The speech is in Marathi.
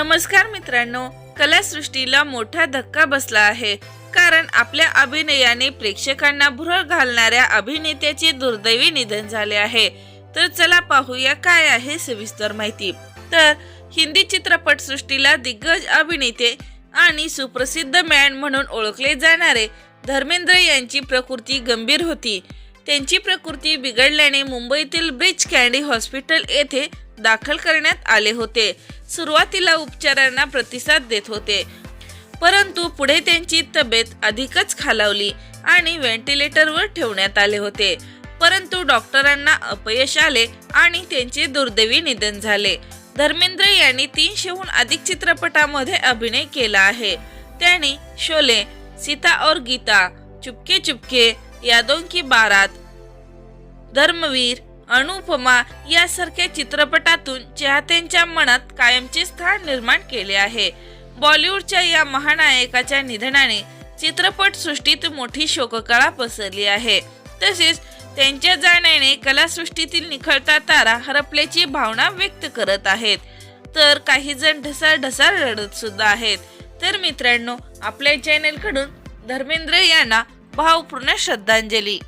नमस्कार मित्रांनो कलासृष्टीला मोठा धक्का बसला आहे. कारण आपल्या अभिनयाने प्रेक्षकांना भुरळ घालणाऱ्या अभिनेत्याचे दुर्दैवी निधन झाले आहे. तर चला पाहूया काय आहे सविस्तर माहिती. तर हिंदी चित्रपट सृष्टीला दिग्गज अभिनेते आणि सुप्रसिद्ध मॅन म्हणून ओळखले जाणारे धर्मेंद्र यांची प्रकृती गंभीर होती. त्यांची प्रकृती बिघडल्याने मुंबईतील ब्रिज कँडी हॉस्पिटल येथे दाखल करण्यात आले होते. सुरुवातीला उपचारांना प्रतिसाद देत होते. परंतु पुढे त्यांची तब्येत अधिकच खालावली आणि व्हेंटिलेटरवर ठेवण्यात आले होते. परंतु डॉक्टरांना अपयश आले आणि त्यांचे दुर्दैवी निधन झाले. धर्मेंद्र यांनी तीनशेहून अधिक चित्रपटामध्ये अभिनय केला आहे. त्यांनी शोले सीता और गीता चुपके चुपके यादों की बारात धर्मवीर अनुपमा यासारख्या चित्रपटातून चाहत्यांच्या मनात कायमचे स्थान निर्माण केले आहे. बॉलिवूडच्या या महानायकाच्या निधनाने चित्रपट सृष्टीत मोठी शोककळा पसरली आहे. तसेच त्यांच्या जाण्याने कलासृष्टीतील निखळता तारा हरपल्याची भावना व्यक्त करत आहेत. तर काही जण ढसाळ ढसाळ रडत सुद्धा आहेत. तर मित्रांनो आपल्या चॅनलकडून धर्मेंद्र यांना भावपूर्ण श्रद्धांजली.